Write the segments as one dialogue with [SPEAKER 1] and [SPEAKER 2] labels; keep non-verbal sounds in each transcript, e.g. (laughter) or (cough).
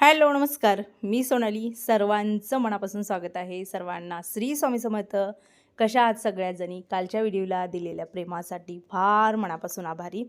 [SPEAKER 1] Hello नमस्कार. मी सोनाली. सर्वांचं मनापासून स्वागत आहे. सर्वांना श्री स्वामी समर्थ. कशा आहात सगळ्याजणी? कालच्या व्हिडिओला दिलेल्या प्रेमासाठी फार मनापासून आभारी.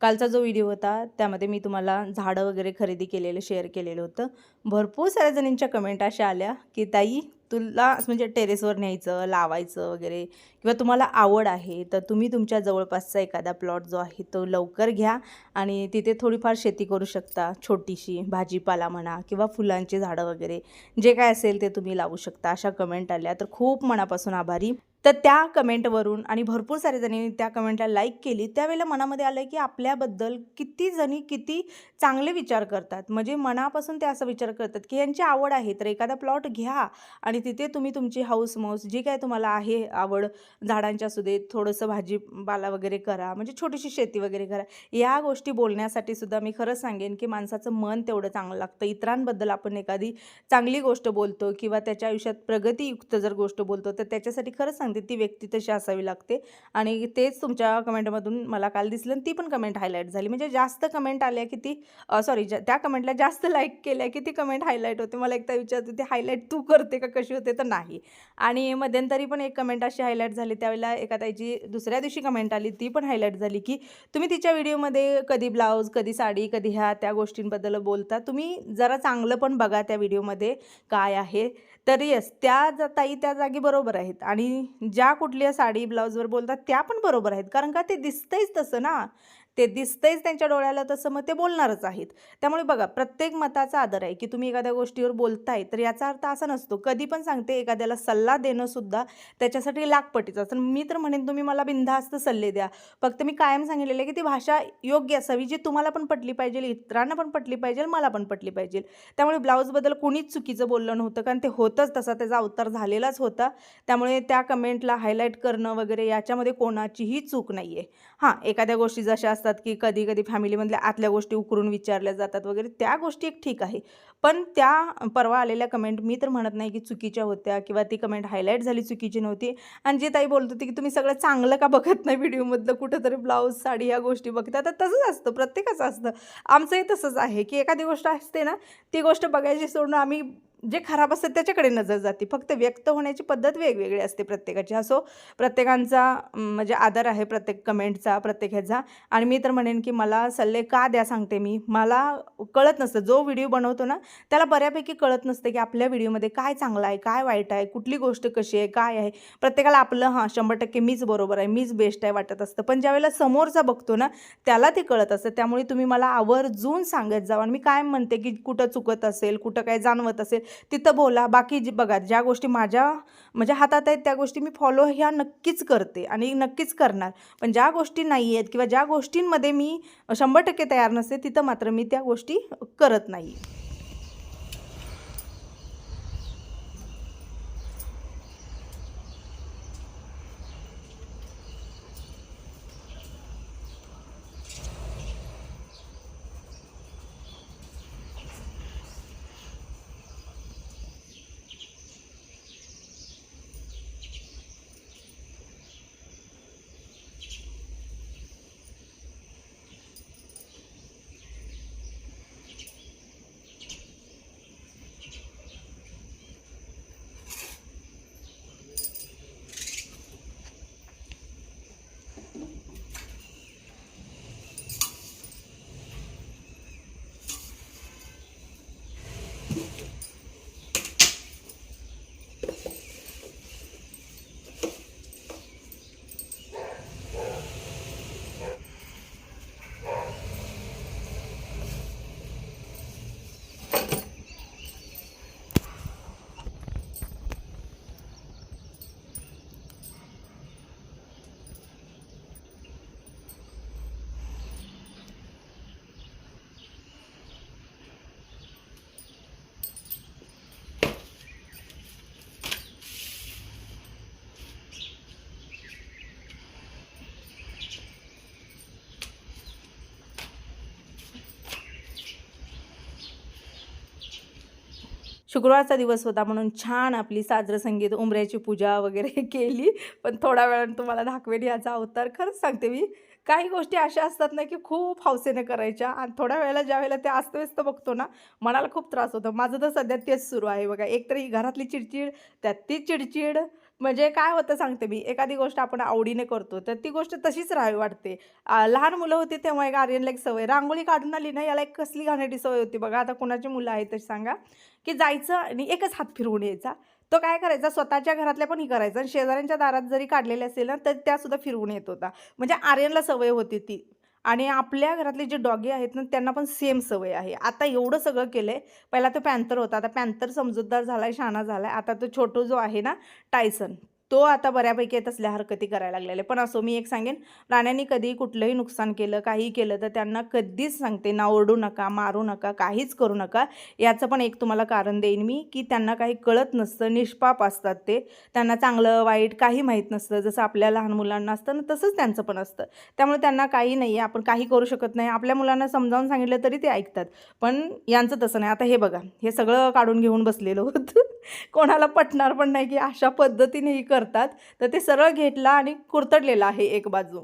[SPEAKER 1] कालचा जो व्हिडिओ होता त्यामध्ये मी तुम्हाला झाडं वगैरे खरेदी केलेलं शेअर केलेलं होतं. भरपूर साऱ्या जणींच्या कमेंट अशा आल्या की ताई तुला म्हणजे टेरेसवर न्यायचं लावायचं वगैरे किंवा तुम्हाला आवड आहे तर तुम्ही तुमच्या जवळपासचा एखादा प्लॉट जो आहे तो लवकर घ्या आणि तिथे थोडीफार शेती करू शकता. छोटीशी भाजीपाला म्हणा किंवा फुलांची झाडं वगैरे. जे काय असेल ते तुम्ही लावू शकता. अशा कमेंट आल्या तर खूप मनापासून आभारी. तर त्या कमेंटवरून आणि भरपूर सारे जणी त्या कमेंटला लाईक केली. त्यावेळेला मनामध्ये आलं की आपल्याबद्दल किती जणी किती चांगले विचार करतात. म्हणजे मनापासून ते असा विचार करतात की यांची आवड आहे तर एखादा प्लॉट घ्या आणि तिथे तुम्ही तुमची हाऊस मौस जी काय तुम्हाला आहे आवड झाडांच्या असू थोडंसं भाजीपाला वगैरे करा म्हणजे छोटीशी शेती वगैरे करा या गोष्टी बोलण्यासाठी सुद्धा मी खरंच सांगेन की माणसाचं मन तेवढं चांगलं लागतं. इतरांबद्दल आपण एखादी चांगली गोष्ट बोलतो किंवा त्याच्या आयुष्यात प्रगतीयुक्त जर गोष्ट बोलतो तर त्याच्यासाठी खरंच सांगते ती व्यक्ती तशी असावी लागते. आणि तेच तुमच्या कमेंटमधून मला काल दिसलं आणि ती पण कमेंट हायलाईट झाली. म्हणजे जास्त कमेंट आल्या की ती सॉरी त्या कमेंटला जास्त लाईक केल्या की ती कमेंट हायलाईट होते. मला एकदा विचारते ती हायलाईट तू करते का कशी होते तर नाही. आणि मध्यंतरी पण एक कमेंट अशी हायलाईट झाली. त्यावेळेला एका ताईची दुसऱ्या दिवशी कमेंट आली. ती पण हायलाईट झाली की तुम्ही तिच्या व्हिडिओमध्ये कधी ब्लाऊज कधी साडी कधी ह्या त्या गोष्टींबद्दल बोलता? तुम्ही जरा चांगलं पण बघा त्या व्हिडिओमध्ये काय आहे. तर येस त्या जा ताई त्या जागी बरोबर आहेत. आणि ज्या कुठल्या साडी ब्लाऊजवर बोलतात त्या पण बरोबर आहेत. कारण का ते दिसतंच तसं ना. ते दिसतंयच त्यांच्या डोळ्याला तसं मग ते बोलणारच आहेत. त्यामुळे बघा प्रत्येक मताचा आदर आहे की तुम्ही एखाद्या गोष्टीवर बोलताय तर याचा अर्थ असा नसतो. कधी पण सांगते एखाद्याला सल्ला देणं सुद्धा त्याच्यासाठी लाखपटीचं असं मी तर म्हणेन तुम्ही मला बिनधास्त सल्ले द्या. फक्त मी कायम सांगितलेलं आहे की ती भाषा योग्य असावी जी तुम्हाला पण पटली पाहिजे इतरांना पण पटली पाहिजे मला पण पटली पाहिजे. त्यामुळे ब्लाऊजबद्दल कोणीच चुकीचं बोललं नव्हतं कारण ते होतंच तसा. त्याचा अवतार झालेलाच होता. त्यामुळे त्या कमेंटला हायलाईट करणं वगैरे याच्यामध्ये कोणाचीही चूक नाही आहे हां एखाद्या गोष्टी जशा असतात की कधी कधी फॅमिलीमधल्या आतल्या गोष्टी उकरून विचारल्या जातात वगैरे त्या गोष्टी एक ठीक आहे. पण त्या परवा आलेल्या कमेंट मी तर म्हणत नाही की चुकीच्या होत्या किंवा ती कमेंट हायलाईट झाली चुकीची नव्हती. आणि जे ताई बोलत होती की तुम्ही सगळं चांगलं का बघत नाही व्हिडिओमधलं? कुठंतरी ब्लाऊज साडी या गोष्टी बघता. तर तसंच असतं प्रत्येकाचं असतं. आमचंही तसंच आहे की एखादी गोष्ट असते ना ती गोष्ट बघायची सोडून आम्ही जे खराब असतात त्याच्याकडे नजर जाते. फक्त व्यक्त होण्याची पद्धत वेगवेगळी असते प्रत्येकाची. असो प्रत्येकांचा म्हणजे आदर आहे प्रत्येक कमेंटचा प्रत्येक ह्याचा. आणि मी तर म्हणेन की मला सल्ले का द्या सांगते मी. मला कळत नसतं. जो व्हिडिओ बनवतो ना त्याला बऱ्यापैकी कळत नसतं की आपल्या व्हिडिओमध्ये काय चांगलं आहे काय वाईट आहे कुठली गोष्ट कशी आहे काय आहे. प्रत्येकाला आपलं हां शंभर टक्के मीच बरोबर आहे मीच बेस्ट आहे वाटत असतं. पण ज्यावेळेला समोरचा बघतो ना त्याला ते कळत असतं. त्यामुळे तुम्ही मला आवर्जून सांगत जावा. आणि मी काय म्हणते की कुठं चुकत असेल कुठं काय जाणवत असेल तिथं बोला. बाकी जी बघा ज्या गोष्टी माझ्या म्हणजे हातात आहेत त्या गोष्टी मी फॉलो ह्या नक्कीच करते आणि नक्कीच करणार. पण ज्या गोष्टी नाही आहेत किंवा ज्या गोष्टींमध्ये मी शंभर टक्के तयार नसते तिथं मात्र मी त्या गोष्टी करत नाही शुक्रवारचा दिवस होता म्हणून छान आपली साजरं संगीत उंबऱ्याची पूजा वगैरे (laughs) केली. पण थोड्या वेळानं तुम्हाला दाखवेल याचा अवतार. खरंच सांगते मी काही गोष्टी अशा असतात ना की खूप हौसेने करायच्या आणि थोड्या वेळेला ज्या वेळेला ते अस्तव्यस्त बघतो ना मनाला खूप त्रास होतो. माझं तर सध्या तेच सुरू आहे बघा. एकतरी घरातली चिडचिड त्यात ती चिडचिड म्हणजे काय होतं सांगते मी एखादी गोष्ट आपण आवडीने करतो तर ती गोष्ट तशीच राहावी वाटते. लहान मुलं होती तेव्हा एक आर्यनला एक सवय रांगोळी काढून आली ना याला एक कसली घाण्याची सवय होती बघा आता कोणाची मुलं आहेत तशी सांगा की जायचं आणि एकच हात फिरवून यायचा. तो काय करायचा स्वतःच्या घरातल्या पण ही करायचा आणि शेजाऱ्यांच्या दारात जरी काढलेले असेल ना तर त्यासुद्धा फिरवून येत होता. म्हणजे आर्यनला सवय होती ती. आणि आपल्या घरातले जे डॉगी आहेत ना त्यांना पण सेम सवय आहे. आता एवढं सगळं केलं आहे पहिला तो पॅन्थर होता. आता पॅन्थर समजूतदार झाला आहे शहाणा झाला आहे आता तो छोटो जो आहे ना टायसन. तो आता बऱ्यापैकी येत असल्या हरकती करायला लागलेले. पण असो मी एक सांगेन प्राण्यांनी कधी कुठलंही नुकसान केलं काही केलं तर त्यांना कधीच सांगते ना ओरडू नका मारू नका काहीच करू नका. याचं पण एक तुम्हाला कारण देईन मी की त्यांना काही कळत नसतं निष्पाप असतात ते. त्यांना चांगलं वाईट काही माहीत नसतं. जसं आपल्या लहान मुलांना असतं ना तसंच त्यांचं पण असतं. त्यामुळे त्यांना काही नाही आहे आपण काही करू शकत नाही. आपल्या मुलांना समजावून सांगितलं तरी ते ऐकतात. पण यांचं तसं नाही. आता हे बघा हे सगळं काढून घेऊन बसलेलं होतं. (laughs) कोणाला पटणार पण नाही की अशा पद्धतीने ही करतात तर ते सरळ घेतला आणि कुरतडलेला आहे एक बाजू.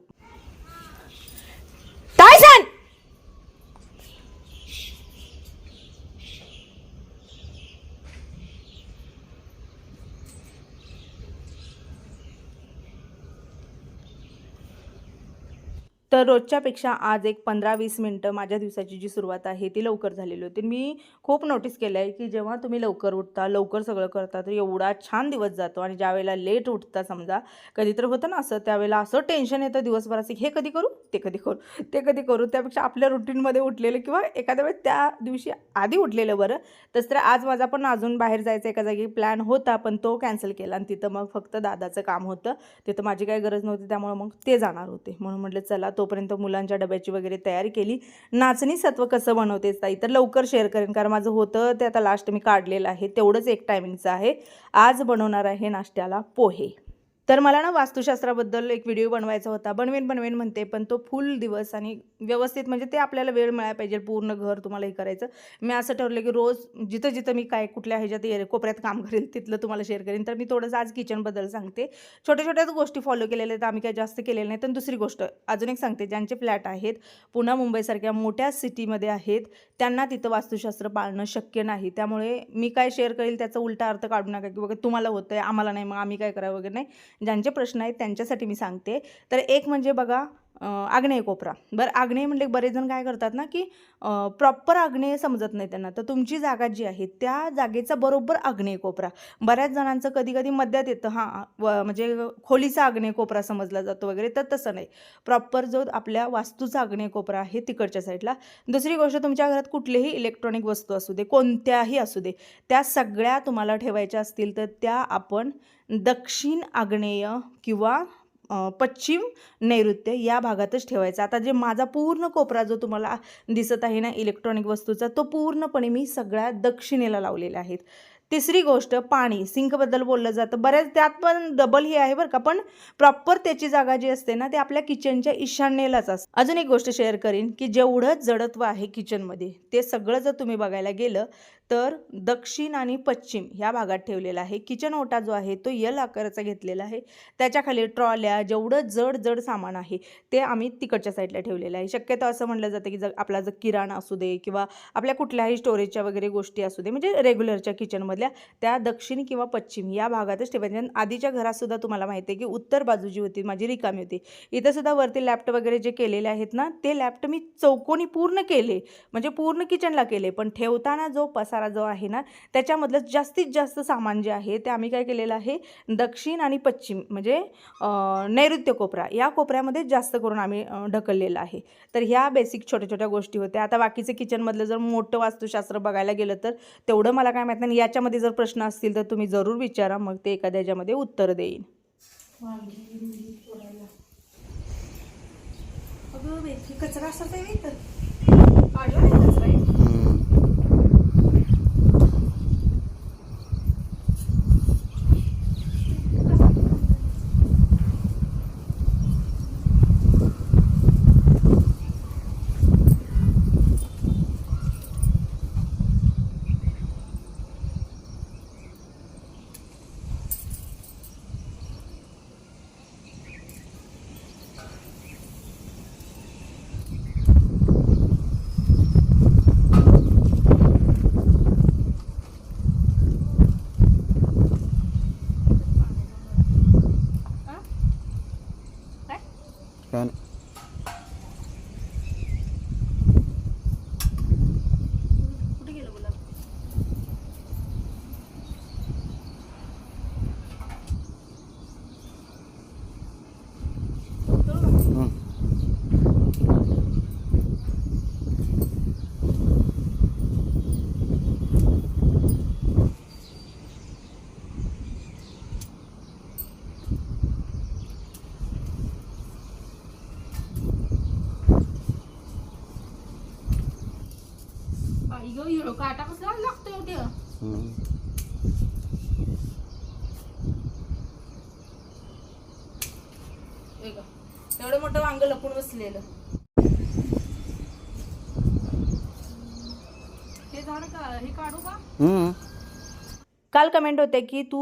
[SPEAKER 1] टायसन तर रोजच्यापेक्षा आज एक पंधरा वीस मिनटं माझ्या दिवसाची जी सुरुवात आहे ती लवकर झालेली होती. मी खूप नोटीस केलं आहे की जेव्हा तुम्ही लवकर उठता लवकर सगळं करता तर एवढा छान दिवस जातो आणि ज्या वेळेला लेट उठता समजा कधी तर होतं ना असं त्यावेळेला असं टेन्शन येतं दिवसभराचं असं हे कधी करू ते कधी करू ते कधी करू. त्यापेक्षा आपल्या रुटीनमध्ये उठलेलं किंवा एखाद्या वेळेस त्या दिवशी आधी उठलेलं बरं तसं तर आज माझा पण अजून बाहेर जायचं एका जागी प्लॅन होता पण तो कॅन्सल केला आणि तिथं मग फक्त दादाचं काम होतं. तिथं माझी काही गरज नव्हती त्यामुळे मग ते जाणार होते. म्हणून म्हटलं चला तोपर्यंत मुलांच्या डब्याची वगैरे तयारी केली. नाचणी सत्व कसं बनवतेच ताई? तर लवकर शेअर करेन कारण माझं होतं ते आता लास्ट मी काढलेलं आहे तेवढंच एक टायमिंगचं आहे. आज बनवणार आहे नाश्त्याला पोहे. तर मला ना वास्तुशास्त्राबद्दल एक व्हिडिओ बनवायचा होता. बनवेन बनवेन म्हणते पण तो फुल दिवस आणि व्यवस्थित म्हणजे ते आपल्याला वेळ मिळायला पाहिजे. पूर्ण घर तुम्हाला हे करायचं. मी असं ठरलं की रोज जिथं जिथं मी काय कुठल्या ह्याच्यात कोपऱ्यात काम करेल तिथलं तुम्हाला शेअर करेन. तर मी थोडंसं आज किचनबद्दल सांगते. छोट्या छोट्याच गोष्टी फॉलो केलेल्या आहेत. आम्ही काय जास्त केलेल्या नाही तर दुसरी गोष्ट अजून एक सांगते. ज्यांचे फ्लॅट आहेत पुन्हा मुंबईसारख्या मोठ्या सिटीमध्ये आहेत त्यांना तिथं वास्तुशास्त्र पाळणं शक्य नाही. त्यामुळे मी काय शेअर करेल त्याचा उलटा अर्थ काढू नका की बघा तुम्हाला होतं आहे आम्हाला नाही मग आम्ही काय करावं वगैरे नाही. ज्यांचे प्रश्न आहेत त्यांच्यासाठी मी सांगते. तर एक म्हणजे बघा आग्नेय कोपरा. बरं आग्नेय म्हणजे बरेच जण काय करतात ना की प्रॉपर आग्नेय समजत नाही त्यांना. तर तुमची जागा जी आहे त्या जागेचा बरोबर आग्नेय कोपरा. बऱ्याच जणांचं कधी कधी मध्यात येतं. हां व म्हणजे खोलीचा आग्नेय कोपरा समजला जातो वगैरे तर तसं नाही. प्रॉपर जो आपल्या वास्तूचा आग्नेय कोपरा आहे तिकडच्या साईडला. दुसरी गोष्ट तुमच्या घरात कुठलीही इलेक्ट्रॉनिक वस्तू असू दे कोणत्याही असू दे त्या सगळ्या तुम्हाला ठेवायच्या असतील तर त्या आपण दक्षिण आग्नेय किंवा पश्चिम नैऋत्य या भागातच ठेवायचा. आता जे माझा पूर्ण कोपरा जो तुम्हाला दिसत आहे ना इलेक्ट्रॉनिक वस्तूचा तो पूर्णपणे मी सगळ्या दक्षिणेला लावलेला आहेत. तिसरी गोष्ट पाणी. सिंकबद्दल बोललं जातं. बऱ्याच त्यात पण डबल हे आहे बरं का. पण प्रॉपर त्याची जागा जी असते ना ते आपल्या किचनच्या ईशान्येलाच असते. अजून एक गोष्ट शेअर करीन की जेवढं जडत्व आहे किचनमध्ये ते सगळं जर तुम्ही बघायला गेलं तर दक्षिण आणि पश्चिम ह्या भागात ठेवलेला आहे. किचन ओटा जो आहे तो यल आकाराचा घेतलेला आहे. त्याच्याखाली ट्रॉल्या जेवढं जड जड सामान आहे ते आम्ही तिकडच्या साईडला ठेवलेलं आहे. शक्यतो असं म्हटलं जातं की जर आपला जर किराणा असू दे किंवा आपल्या कुठल्याही स्टोरेजच्या वगैरे गोष्टी असू दे म्हणजे रेग्युलरच्या किचनमधल्या त्या दक्षिण किंवा पश्चिम या भागातच ठेवायच्या. आधीच्या घरातसुद्धा तुम्हाला माहिती आहे की उत्तर बाजू जी होती माझी रिकामी होती इथंसुद्धा वरती लॅफ्ट वगैरे जे केलेले आहेत ना ते लॅफ्ट मी चौकोनी पूर्ण केले म्हणजे पूर्ण किचनला केले. पण ठेवताना जो पसा जो आहे ना त्याच्यामधलं जास्तीत जास्त सामान जे आहे ते आम्ही काय केलेलं आहे दक्षिण आणि पश्चिम म्हणजे नैऋत्य कोपरा या कोपऱ्यामध्ये जास्त करून आम्ही ढकललेलं आहे. तर ह्या बेसिक छोट्या छोट्या गोष्टी होत्या. आता बाकीचे किचनमधलं जर मोठं वास्तुशास्त्र बघायला गेलं तर तेवढं मला काय माहीत नाही. याच्यामध्ये जर प्रश्न असतील तर तुम्ही जरूर विचारा मग ते एखाद्या ह्याच्यामध्ये उत्तर देईन. अगं कचरा असाच आहे വെക്കാൻ काटा कचरा झाड लागतं एवढे
[SPEAKER 2] हम्म.
[SPEAKER 1] एवढं मोठं वांग लपून बसलेलं. हे झाड का हे काढू का? काल कमेंट होते की तू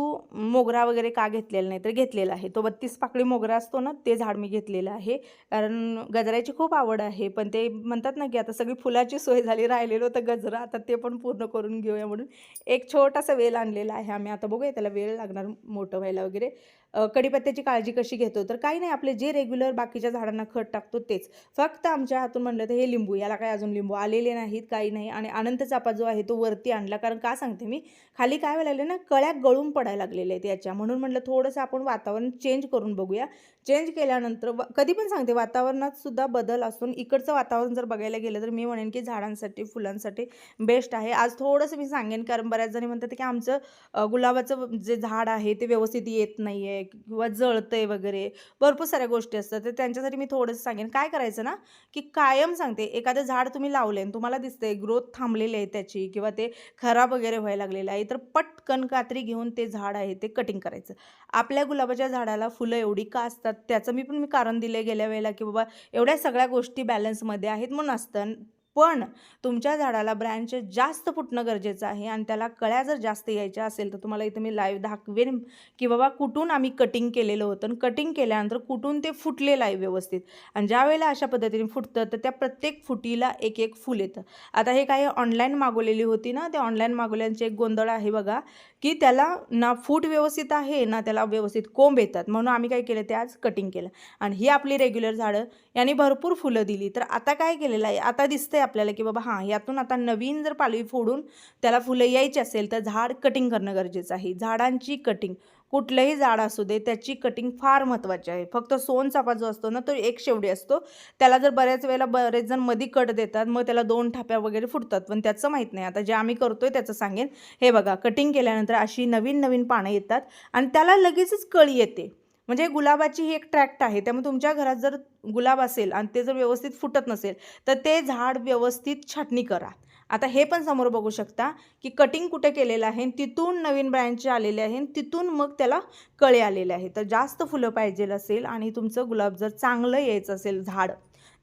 [SPEAKER 1] मोगरा वगैरे का घेतलेला नाही तर घेतलेला आहे. तो बत्तीस पाकळी मोगरा असतो ना ते झाड मी घेतलेलं आहे. कारण गजऱ्याची खूप आवड आहे. पण ते म्हणतात ना की आता सगळी फुलाची सोय झाली राहिलेलो तर गजरा. आता ते पण पूर्ण करून घेऊया म्हणून एक छोटासा वेल आणलेला आहे आम्ही. आता बघूया त्याला वेळ लागणार मोठं व्हायला वगैरे. कडीपत्त्याची कढीपत्त्याची काळजी कशी घेतो? तर काही नाही आपले जे रेग्युलर बाकीच्या झाडांना खत टाकतो तेच. फक्त आमच्या हातून म्हणलं तर हे लिंबू याला काय अजून लिंबू आलेले नाहीत काही नाही. आणि अनंत चापा जो आहे तो वरती आणला. कारण का सांगते मी? खाली काय व्हायला लागलं ना कळ्या गळून पडायला लागलेल्या आहेत याच्या. म्हणून म्हटलं थोडंसं आपण वातावरण चेंज करून बघूया. चेंज केल्यानंतर व- कधी पण सांगते वातावरणात सुद्धा बदल असून इकडचं वातावरण जर बघायला गेलं तर मी म्हणेन की झाडांसाठी फुलांसाठी बेस्ट आहे. आज थोडंसं मी सांगेन कारण बऱ्याच जणी म्हणतात की आमचं गुलाबाचं जे झाड आहे ते व्यवस्थित येत नाही आहे किंवा जळतंय वगैरे. भरपूर साऱ्या गोष्टी असतात. तर त्यांच्यासाठी मी थोडंसं सांगेन. काय करायचं ना की कायम सांगते एखादं झाड तुम्ही लावले आणि तुम्हाला दिसतंय ग्रोथ थांबलेली आहे त्याची किंवा ते खराब वगैरे व्हायला लागलेलं आहे तर पटकन कात्री घेऊन ते झाड आहे ते कटिंग करायचं. आपल्या गुलाबाच्या झाडाला फुलं एवढी का असतात? त्याचं मी पण मी कारण दिले गेल्या वेळेला की बाबा एवढ्या सगळ्या गोष्टी बॅलन्समध्ये आहेत म्हणून असतं. पण तुमच्या झाडाला ब्रँच जास्त फुटणं गरजेचं आहे आणि त्याला कळ्या जर जास्त यायच्या असेल तर तुम्हाला इथं मी लाईव्ह दाखवेन की बाबा कुठून आम्ही कटिंग केलेलं होतं. आणि कटिंग केल्यानंतर कुठून ते फुटलेलं आहे व्यवस्थित. आणि ज्या वेळेला अशा पद्धतीने फुटतं तर त्या प्रत्येक फुटीला एक एक फुल येतं. आता हे काही ऑनलाईन मागवलेली होती ना ते ऑनलाईन मागवल्यांचे एक गोंधळ आहे बघा. की त्याला ना फूट व्यवस्थित आहे ना त्याला व्यवस्थित कोंब येतात. म्हणून आम्ही काय केलं ते आज कटिंग केलं. आणि ही आपली रेग्युलर झाडं यांनी भरपूर फुलं दिली. तर आता काय केलेलं आहे? आता दिसतंय आपल्याला की बाबा हां यातून आता नवीन जर पालवी फोडून त्याला फुलं यायची असेल तर झाड कटिंग करणं गरजेचं आहे. झाडांची कटिंग कुठलंही झाड असू दे त्याची कटिंग फार महत्त्वाची आहे. फक्त सोनचाफा जो असतो ना तो एक शेवडी असतो. त्याला जर बऱ्याच वेळेला बरेच जण मधी कट देतात मग त्याला दोन ठाप्या वगैरे फुटतात. पण त्याचं माहीत नाही. आता जे आम्ही करतोय त्याचं सांगेन. हे बघा कटिंग केल्यानंतर अशी नवीन नवीन पानं येतात आणि त्याला लगेचच कळी येते. म्हणजे गुलाबाची ही एक ट्रॅक्ट आहे. त्यामुळे तुमच्या घरात जर गुलाब असेल आणि ते जर व्यवस्थित फुटत नसेल तर ते झाड व्यवस्थित छाटणी करा. आता हे पण समोर बघू शकता की कटिंग कुठे केलेलं आहे तिथून नवीन ब्रँच आलेले आहे आणि तिथून मग त्याला कळे आलेले आहे. तर जास्त फुलं पाहिजे असेल आणि तुमचं गुलाब जर चांगलं यायचं असेल झाड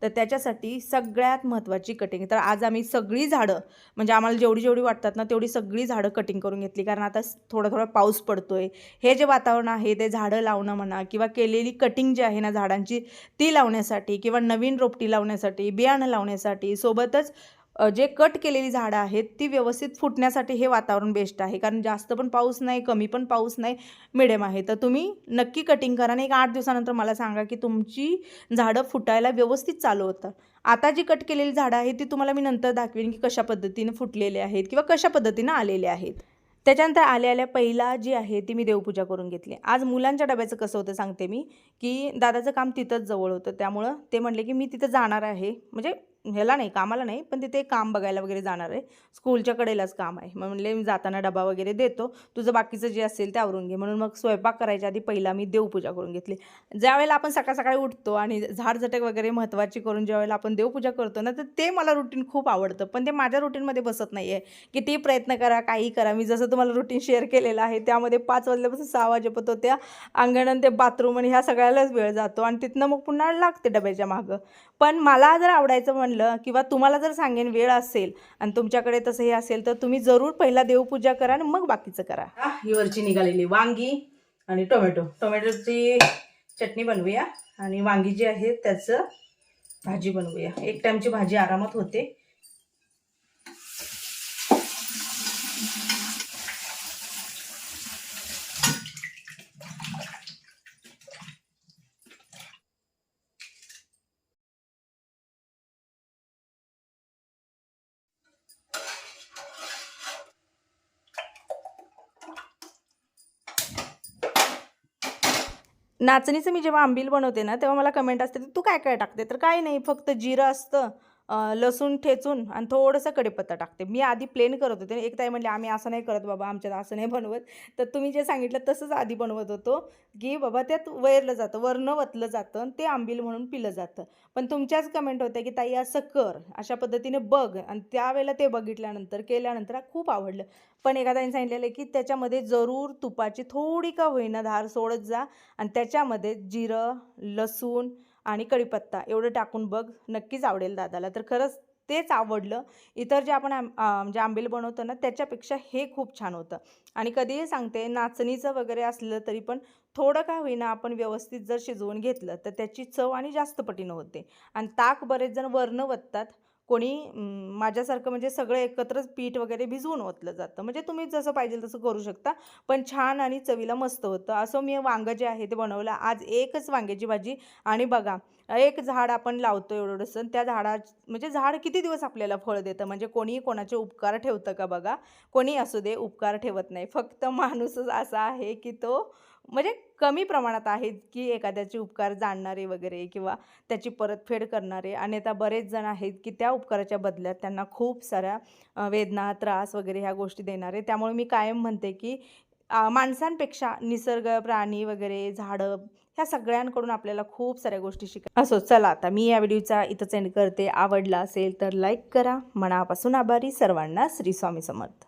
[SPEAKER 1] तर त्याच्यासाठी सगळ्यात महत्त्वाची कटिंग तर आज आम्ही सगळी झाडं म्हणजे आम्हाला जेवढी जेवढी वाटतात ना तेवढी सगळी झाडं कटिंग करून घेतली. कारण आता थोडा थोडा पाऊस पडतो आहे हे जे वातावरण आहे ते झाडं लावणं म्हणा किंवा केलेली कटिंग जी आहे ना झाडांची ती लावण्यासाठी किंवा नवीन रोपटी लावण्यासाठी बियाणं लावण्यासाठी सोबतच जे कट केलेली झाडं आहेत ती व्यवस्थित फुटण्यासाठी हे वातावरण बेस्ट आहे. कारण जास्त पण पाऊस नाही कमी पण पाऊस नाही मिडियम आहे. तर तुम्ही नक्की कटिंग करा आणि एक आठ दिवसानंतर मला सांगा की तुमची झाडं फुटायला व्यवस्थित चालू होतं. आता जी कट केलेली झाडं आहेत ती तुम्हाला मी नंतर दाखवेन की कशा पद्धतीने फुटलेले आहेत किंवा कशा पद्धतीनं आलेले आहेत. त्याच्यानंतर आल्या आल्या पहिला जी आहे ती मी देवपूजा करून घेतली. आज मुलांच्या डब्याचं कसं होतं सांगते मी की दादाचं काम तिथंच जवळ होतं. त्यामुळं ते म्हणले की मी तिथं जाणार आहे. म्हणजे ह्याला नाही कामाला नाही पण तिथे काम बघायला वगैरे जाणार आहे. स्कूलच्या कडेलाच काम आहे. मग म्हणले मी जाताना डबा वगैरे देतो. तुझं बाकीचं जे असेल ते आवरून घे. म्हणून मग स्वयंपाक करायच्या आधी पहिला मी देवपूजा करून घेतली. ज्यावेळेला आपण सकाळ सकाळी उठतो आणि झाडझटक वगैरे महत्त्वाची करून ज्यावेळेला आपण देवपूजा करतो ना तर ते मला रुटीन खूप आवडतं. पण ते माझ्या रुटीनमध्ये बसत नाही आहे किती प्रयत्न करा काही करा. मी जसं तुम्हाला रुटीन शेअर केलेलं आहे त्यामध्ये पाच वाजल्यापासून सहा वाजेपर्यंत त्या अंगण ते बाथरूम आणि ह्या सगळ्यालाच वेळ जातो. आणि तिथनं मग पुन्हा लागते डब्याच्या मागं. पण मला जर आवडायचं म्हणलं किंवा तुम्हाला जर सांगेन वेळ असेल आणि तुमच्याकडे तसं हे असेल तर तुम्ही जरूर पहिला देवपूजा करा आणि मग बाकीचं करा. ही वरची निघालेली वांगी आणि टोमॅटो. टोमॅटोची चटणी बनवूया आणि वांगी जी आहे त्याचं भाजी बनवूया. एक टाईमची भाजी आरामात होते. नाचणीचं मी जेव्हा आंबील बनवते ना तेव्हा मला कमेंट असते तू काय काय टाकते? तर काही नाही फक्त जिरं असतं. लसूण ठेचून आणि थोडंसं कढीपत्ता टाकते. मी आधी प्लेन करत होते. एक ताई म्हणले आम्ही असं नाही करत बाबा आमच्यात असं नाही बनवत. तर तुम्ही जे सांगितलं तसंच आधी बनवत होतो. की बाबा त्यात वैरलं जातं. वरणं वतलं जातं आणि ते आंबील म्हणून पिलं जातं. पण तुमच्याच कमेंट होत्या की ताई असं कर. अशा पद्धतीने बघ. आणि त्यावेळेला ते बघितल्यानंतर केल्यानंतर खूप आवडलं. पण एखाद्याने सांगितलेलं आहे की त्याच्यामध्ये जरूर तुपाची थोडी का होईना धार सोडत जा. आणि त्याच्यामध्ये जिरं लसूण आणि कढीपत्ता एवढं टाकून बघ नक्कीच आवडेल दादाला. तर खरंच तेच आवडलं. इतर जे आपण म्हणजे आंबील बनवतो ना त्याच्यापेक्षा हे खूप छान होतं. आणि कधीही सांगते नाचणीचं वगैरे असलं तरी पण थोडं का होईना आपण व्यवस्थित जर शिजवून घेतलं तर त्याची चव आणि जास्त पटीनं होते. आणि ताक बरेच जण वरनं वततात. कोणी माझ्यासारखं म्हणजे सगळं एकत्रच पीठ वगैरे भिजवून ओतलं जातं. म्हणजे तुम्ही जसं पाहिजे तसं करू शकता. पण छान आणि चवीला मस्त होतं. असं मी वांगं जे आहे ते बनवलं. आज एकच वांग्याची भाजी आणि बघा एक झाड आपण लावतो एवढं एवढंसं त्या झाडा म्हणजे झाड किती दिवस आपल्याला फळ देतं? म्हणजे कोणी कोणाचे उपकार ठेवतं का बघा? कोणी असू दे उपकार ठेवत नाही. फक्त माणूसच असा आहे की तो म्हणजे कमी प्रमाणात आहेत की एखाद्याचे उपकार जाणणारे वगैरे किंवा त्याची परतफेड करणारे. आणि आता बरेच जण आहेत की त्या उपकाराच्या बदल्यात त्यांना खूप साऱ्या वेदना त्रास वगैरे ह्या गोष्टी देणारे. त्यामुळे मी कायम म्हणते की माणसांपेक्षा निसर्ग प्राणी वगैरे झाडं ह्या सगळ्यांकडून आपल्याला खूप साऱ्या गोष्टी शिका असो. चला आता मी या व्हिडिओचा इथंच एंड करते. आवडला असेल तर लाईक करा. मनापासून आभारी. सर्वांना श्री स्वामी समर्थ.